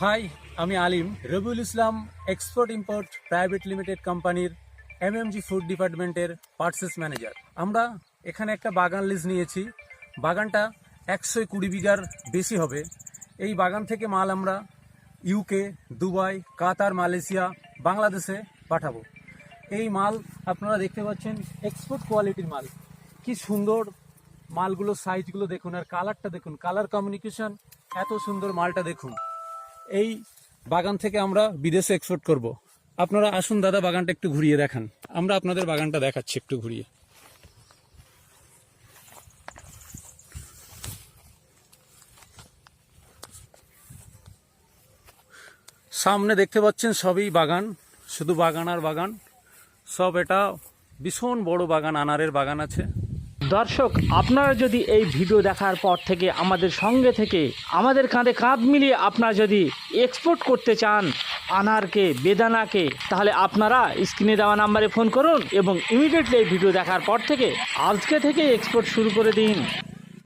High, আমি Alim, Rabiul Islam export import private limited কোম্পানির MMG food ডিপার্টমেন্টের purchase manager. আমরা এখানে একটা বাগান লিজ নিয়েছি। বাগানটা একশো কুড়ি বিঘার বেশি হবে। এই বাগান থেকে মাল আমরা ইউকে দুবাই, কাতার, মালয়েশিয়া, বাংলাদেশে পাঠাবো। এই মাল আপনারা দেখতে পাচ্ছেন এক্সপোর্ট কোয়ালিটির মাল। কি সুন্দর মালগুলো সাইজগুলো দেখুন আর কালারটা দেখুন। কালার কমিউনিকেশন এত সুন্দর মালটা দেখুন। এই বাগান থেকে আমরা বিদেশে এক্সপোর্ট করব। আপনারা আসুন দাদা বাগানটা একটু ঘুরিয়ে দেখান। আমরা আপনাদের বাগানটা দেখাচ্ছি একটু ঘুরিয়ে। সামনে দেখতে পাচ্ছেন সবই বাগান, শুধু বাগান আর বাগান। সব এটা ভীষণ বড় বাগান, আনারের বাগান আছে। দর্শক, আপনারা যদি এই ভিডিও দেখার পর থেকে আমাদের সঙ্গে থেকে আমাদের কাঁধে কাঁধ মিলিয়ে আপনারা যদি এক্সপোর্ট করতে চান আনারকে, বেদানাকে, তাহলে আপনারা স্ক্রিনে দেওয়া নাম্বারে ফোন করুন এবং ইমিডিয়েটলি এই ভিডিও দেখার পর থেকে আজকে থেকে এক্সপোর্ট শুরু করে দিন।